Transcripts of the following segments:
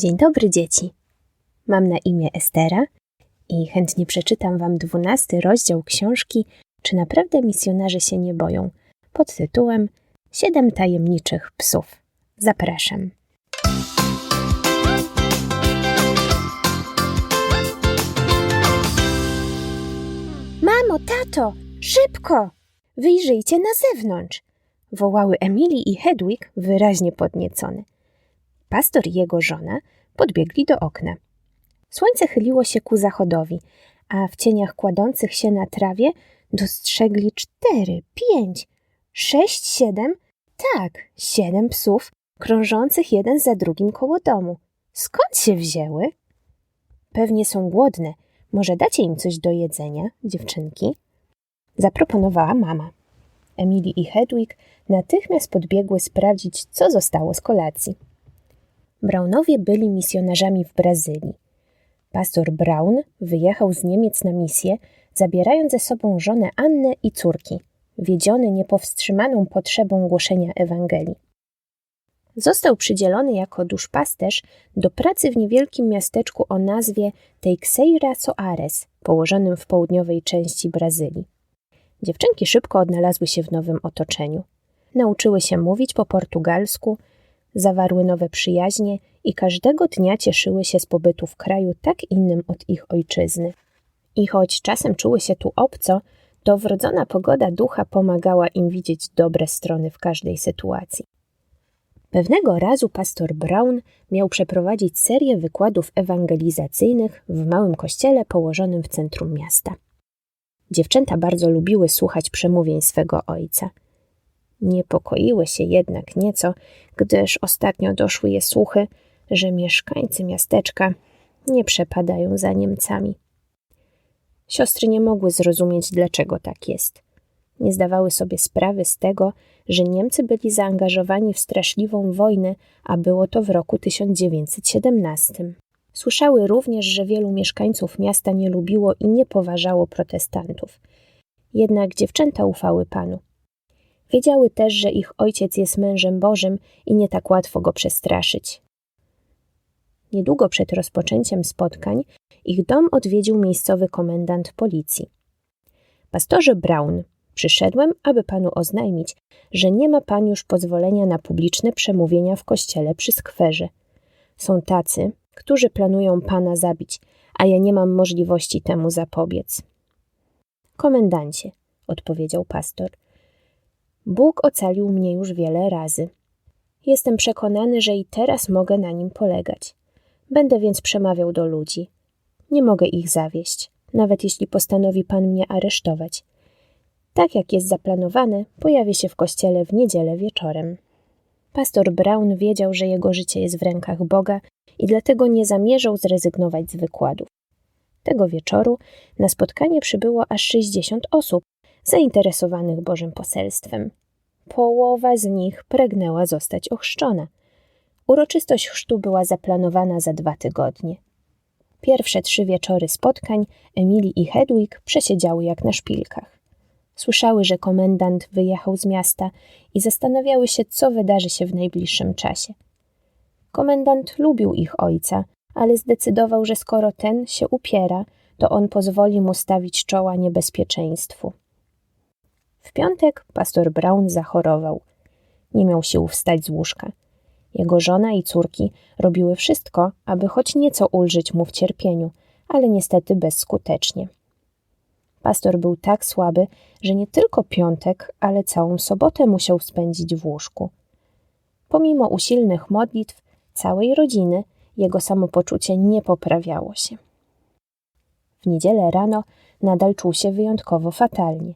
Dzień dobry, dzieci. Mam na imię Estera i chętnie przeczytam Wam dwunasty rozdział książki Czy naprawdę misjonarze się nie boją? pod tytułem Siedem tajemniczych psów. Zapraszam. Mamo, tato, szybko! Wyjrzyjcie na zewnątrz! wołały Emily i Hedwig wyraźnie podniecone. Pastor i jego żona podbiegli do okna. Słońce chyliło się ku zachodowi, a w cieniach kładących się na trawie dostrzegli cztery, pięć, sześć, siedem, tak, siedem psów, krążących jeden za drugim koło domu. Skąd się wzięły? Pewnie są głodne. Może dacie im coś do jedzenia, dziewczynki? Zaproponowała mama. Emily i Hedwig natychmiast podbiegły sprawdzić, co zostało z kolacji. Brownowie byli misjonarzami w Brazylii. Pastor Brown wyjechał z Niemiec na misję, zabierając ze sobą żonę Annę i córki, wiedziony niepowstrzymaną potrzebą głoszenia Ewangelii. Został przydzielony jako duszpasterz do pracy w niewielkim miasteczku o nazwie Teixeira Soares, położonym w południowej części Brazylii. Dziewczynki szybko odnalazły się w nowym otoczeniu. Nauczyły się mówić po portugalsku, zawarły nowe przyjaźnie i każdego dnia cieszyły się z pobytu w kraju tak innym od ich ojczyzny. I choć czasem czuły się tu obco, to wrodzona pogoda ducha pomagała im widzieć dobre strony w każdej sytuacji. Pewnego razu pastor Brown miał przeprowadzić serię wykładów ewangelizacyjnych w małym kościele położonym w centrum miasta. Dziewczęta bardzo lubiły słuchać przemówień swego ojca. Niepokoiły się jednak nieco, gdyż ostatnio doszły je słuchy, że mieszkańcy miasteczka nie przepadają za Niemcami. Siostry nie mogły zrozumieć, dlaczego tak jest. Nie zdawały sobie sprawy z tego, że Niemcy byli zaangażowani w straszliwą wojnę, a było to w roku 1917. Słyszały również, że wielu mieszkańców miasta nie lubiło i nie poważało protestantów. Jednak dziewczęta ufały Panu. Wiedziały też, że ich ojciec jest mężem Bożym i nie tak łatwo go przestraszyć. Niedługo przed rozpoczęciem spotkań ich dom odwiedził miejscowy komendant policji. Pastorze Brown, przyszedłem, aby panu oznajmić, że nie ma pan już pozwolenia na publiczne przemówienia w kościele przy skwerze. Są tacy, którzy planują pana zabić, a ja nie mam możliwości temu zapobiec. Komendancie, odpowiedział pastor, Bóg ocalił mnie już wiele razy. Jestem przekonany, że i teraz mogę na nim polegać. Będę więc przemawiał do ludzi. Nie mogę ich zawieść, nawet jeśli postanowi pan mnie aresztować. Tak jak jest zaplanowane, pojawię się w kościele w niedzielę wieczorem. Pastor Brown wiedział, że jego życie jest w rękach Boga i dlatego nie zamierzał zrezygnować z wykładów. Tego wieczoru na spotkanie przybyło aż 60 osób zainteresowanych Bożym poselstwem. Połowa z nich pragnęła zostać ochrzczona. Uroczystość chrztu była zaplanowana za dwa tygodnie. Pierwsze trzy wieczory spotkań Emily i Hedwig przesiedziały jak na szpilkach. Słyszały, że komendant wyjechał z miasta i zastanawiały się, co wydarzy się w najbliższym czasie. Komendant lubił ich ojca, ale zdecydował, że skoro ten się upiera, to on pozwoli mu stawić czoła niebezpieczeństwu. W piątek pastor Brown zachorował. Nie miał sił wstać z łóżka. Jego żona i córki robiły wszystko, aby choć nieco ulżyć mu w cierpieniu, ale niestety bezskutecznie. Pastor był tak słaby, że nie tylko piątek, ale całą sobotę musiał spędzić w łóżku. Pomimo usilnych modlitw całej rodziny, jego samopoczucie nie poprawiało się. W niedzielę rano nadal czuł się wyjątkowo fatalnie.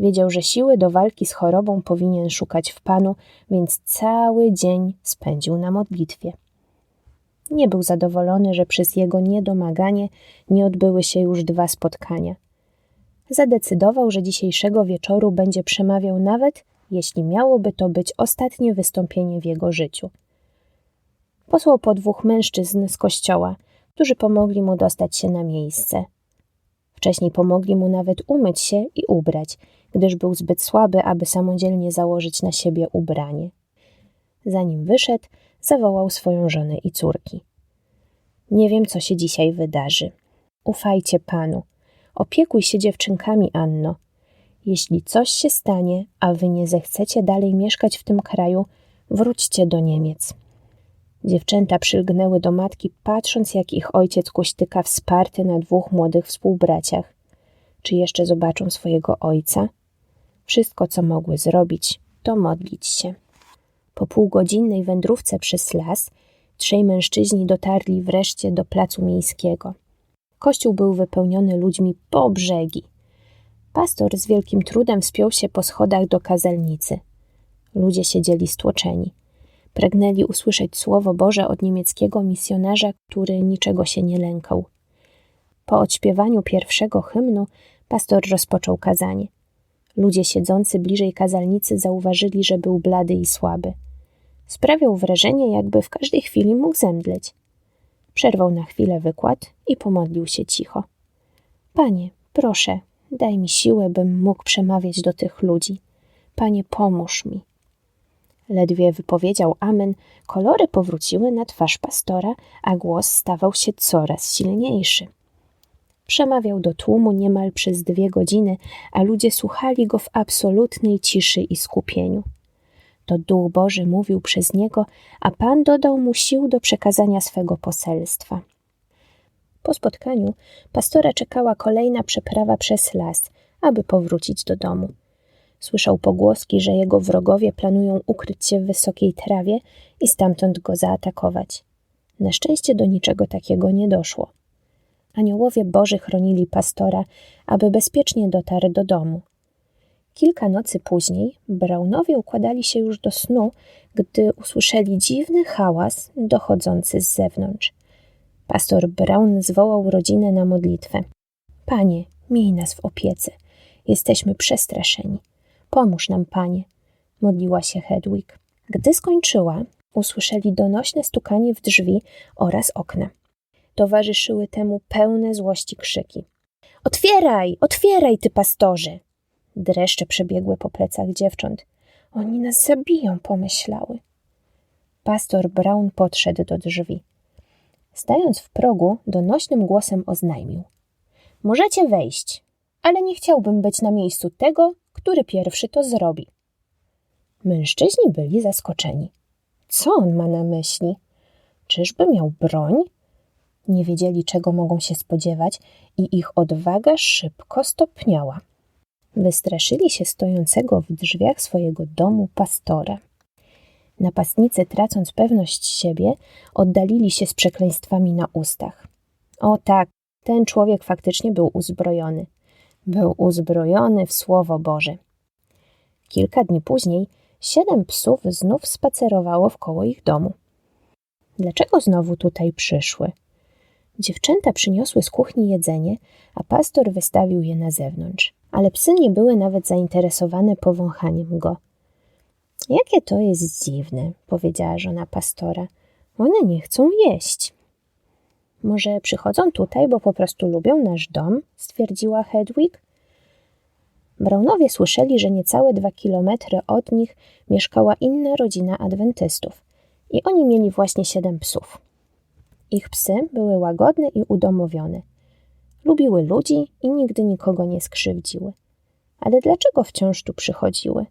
Wiedział, że siły do walki z chorobą powinien szukać w Panu, więc cały dzień spędził na modlitwie. Nie był zadowolony, że przez jego niedomaganie nie odbyły się już dwa spotkania. Zadecydował, że dzisiejszego wieczoru będzie przemawiał nawet, jeśli miałoby to być ostatnie wystąpienie w jego życiu. Posłał po dwóch mężczyzn z kościoła, którzy pomogli mu dostać się na miejsce. Wcześniej pomogli mu nawet umyć się i ubrać, gdyż był zbyt słaby, aby samodzielnie założyć na siebie ubranie. Zanim wyszedł, zawołał swoją żonę i córki. Nie wiem, co się dzisiaj wydarzy. Ufajcie panu. Opiekuj się dziewczynkami, Anno. Jeśli coś się stanie, a wy nie zechcecie dalej mieszkać w tym kraju, wróćcie do Niemiec. Dziewczęta przylgnęły do matki, patrząc, jak ich ojciec kuśtyka wsparty na dwóch młodych współbraciach. Czy jeszcze zobaczą swojego ojca? Wszystko, co mogły zrobić, to modlić się. Po półgodzinnej wędrówce przez las, trzej mężczyźni dotarli wreszcie do placu miejskiego. Kościół był wypełniony ludźmi po brzegi. Pastor z wielkim trudem wspiął się po schodach do kazelnicy. Ludzie siedzieli stłoczeni. Pragnęli usłyszeć słowo Boże od niemieckiego misjonarza, który niczego się nie lękał. Po odśpiewaniu pierwszego hymnu pastor rozpoczął kazanie. Ludzie siedzący bliżej kazalnicy zauważyli, że był blady i słaby. Sprawiał wrażenie, jakby w każdej chwili mógł zemdleć. Przerwał na chwilę wykład i pomodlił się cicho. Panie, proszę, daj mi siłę, bym mógł przemawiać do tych ludzi. Panie, pomóż mi. Ledwie wypowiedział amen, kolory powróciły na twarz pastora, a głos stawał się coraz silniejszy. Przemawiał do tłumu niemal przez dwie godziny, a ludzie słuchali go w absolutnej ciszy i skupieniu. To Duch Boży mówił przez niego, a Pan dodał mu sił do przekazania swego poselstwa. Po spotkaniu pastora czekała kolejna przeprawa przez las, aby powrócić do domu. Słyszał pogłoski, że jego wrogowie planują ukryć się w wysokiej trawie i stamtąd go zaatakować. Na szczęście do niczego takiego nie doszło. Aniołowie Boży chronili pastora, aby bezpiecznie dotarł do domu. Kilka nocy później Braunowie układali się już do snu, gdy usłyszeli dziwny hałas dochodzący z zewnątrz. Pastor Brown zwołał rodzinę na modlitwę. Panie, miej nas w opiece. Jesteśmy przestraszeni. Pomóż nam, panie, modliła się Hedwig. Gdy skończyła, usłyszeli donośne stukanie w drzwi oraz okna. Towarzyszyły temu pełne złości krzyki. Otwieraj, otwieraj, ty pastorze! Dreszcze przebiegły po plecach dziewcząt. Oni nas zabiją, pomyślały. Pastor Brown podszedł do drzwi. Stając w progu, donośnym głosem oznajmił: Możecie wejść, ale nie chciałbym być na miejscu tego, który pierwszy to zrobi. Mężczyźni byli zaskoczeni. Co on ma na myśli? Czyżby miał broń? Nie wiedzieli, czego mogą się spodziewać, i ich odwaga szybko stopniała. Wystraszyli się stojącego w drzwiach swojego domu pastora. Napastnicy, tracąc pewność siebie, oddalili się z przekleństwami na ustach. O tak, ten człowiek faktycznie był uzbrojony. Był uzbrojony w Słowo Boże. Kilka dni później siedem psów znów spacerowało wkoło ich domu. Dlaczego znowu tutaj przyszły? Dziewczęta przyniosły z kuchni jedzenie, a pastor wystawił je na zewnątrz, ale psy nie były nawet zainteresowane powąchaniem go. Jakie to jest dziwne, powiedziała żona pastora. One nie chcą jeść. Może przychodzą tutaj, bo po prostu lubią nasz dom? stwierdziła Hedwig. Brownowie słyszeli, że niecałe dwa kilometry od nich mieszkała inna rodzina adwentystów i oni mieli właśnie siedem psów. Ich psy były łagodne i udomowione. Lubiły ludzi i nigdy nikogo nie skrzywdziły. Ale dlaczego wciąż tu przychodziły?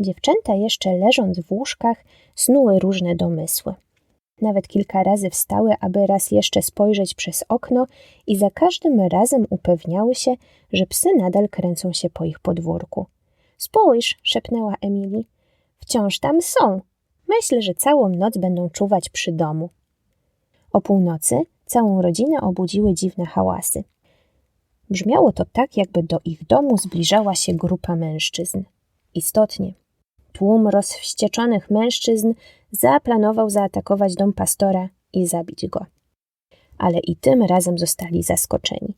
Dziewczęta jeszcze leżąc w łóżkach snuły różne domysły. Nawet kilka razy wstały, aby raz jeszcze spojrzeć przez okno i za każdym razem upewniały się, że psy nadal kręcą się po ich podwórku. Spójrz, szepnęła Emily. Wciąż tam są. Myślę, że całą noc będą czuwać przy domu. O północy całą rodzinę obudziły dziwne hałasy. Brzmiało to tak, jakby do ich domu zbliżała się grupa mężczyzn. Istotnie, tłum rozwścieczonych mężczyzn zaplanował zaatakować dom pastora i zabić go. Ale i tym razem zostali zaskoczeni.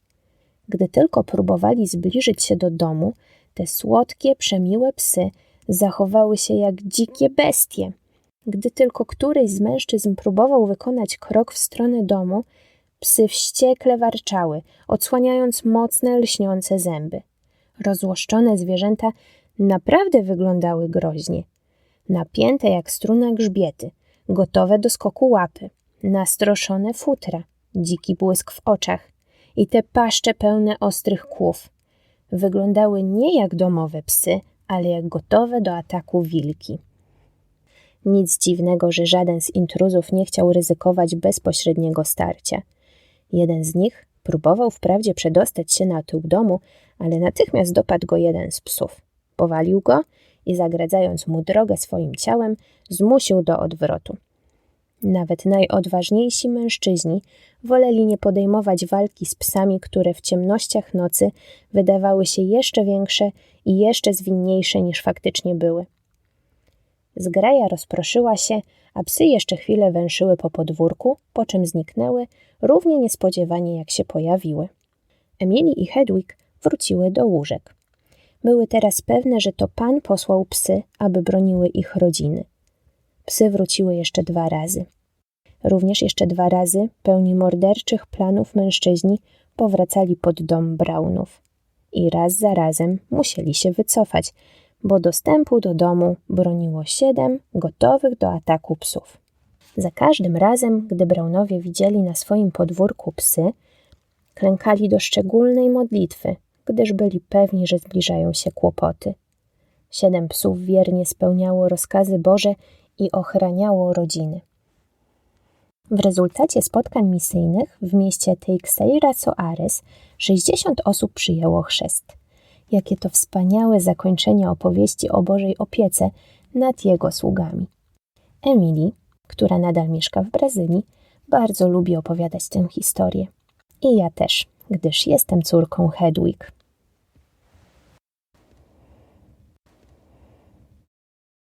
Gdy tylko próbowali zbliżyć się do domu, te słodkie, przemiłe psy zachowały się jak dzikie bestie. Gdy tylko któryś z mężczyzn próbował wykonać krok w stronę domu, psy wściekle warczały, odsłaniając mocne, lśniące zęby. Rozłoszczone zwierzęta naprawdę wyglądały groźnie. Napięte jak struna grzbiety, gotowe do skoku łapy. nastroszone futra, dziki błysk w oczach i te paszcze pełne ostrych kłów. Wyglądały nie jak domowe psy, ale jak gotowe do ataku wilki. Nic dziwnego, że żaden z intruzów nie chciał ryzykować bezpośredniego starcia. Jeden z nich próbował wprawdzie przedostać się na tył domu, ale natychmiast dopadł go jeden z psów. Powalił go i zagradzając mu drogę swoim ciałem, zmusił do odwrotu. Nawet najodważniejsi mężczyźni woleli nie podejmować walki z psami, które w ciemnościach nocy wydawały się jeszcze większe i jeszcze zwinniejsze niż faktycznie były. Zgraja rozproszyła się, a psy jeszcze chwilę węszyły po podwórku, po czym zniknęły, równie niespodziewanie jak się pojawiły. Emily i Hedwig wróciły do łóżek. Były teraz pewne, że to pan posłał psy, aby broniły ich rodziny. Psy wróciły jeszcze dwa razy. Również jeszcze dwa razy pełni morderczych planów mężczyźni powracali pod dom Brownów. I raz za razem musieli się wycofać, bo dostępu do domu broniło siedem gotowych do ataku psów. Za każdym razem, gdy Brownowie widzieli na swoim podwórku psy, klękali do szczególnej modlitwy, gdyż byli pewni, że zbliżają się kłopoty. Siedem psów wiernie spełniało rozkazy Boże i ochraniało rodziny. W rezultacie spotkań misyjnych w mieście Teixeira Soares 60 osób przyjęło chrzest. Jakie to wspaniałe zakończenie opowieści o Bożej opiece nad jego sługami. Emily, która nadal mieszka w Brazylii, bardzo lubi opowiadać tę historię. I ja też, gdyż jestem córką Hedwig.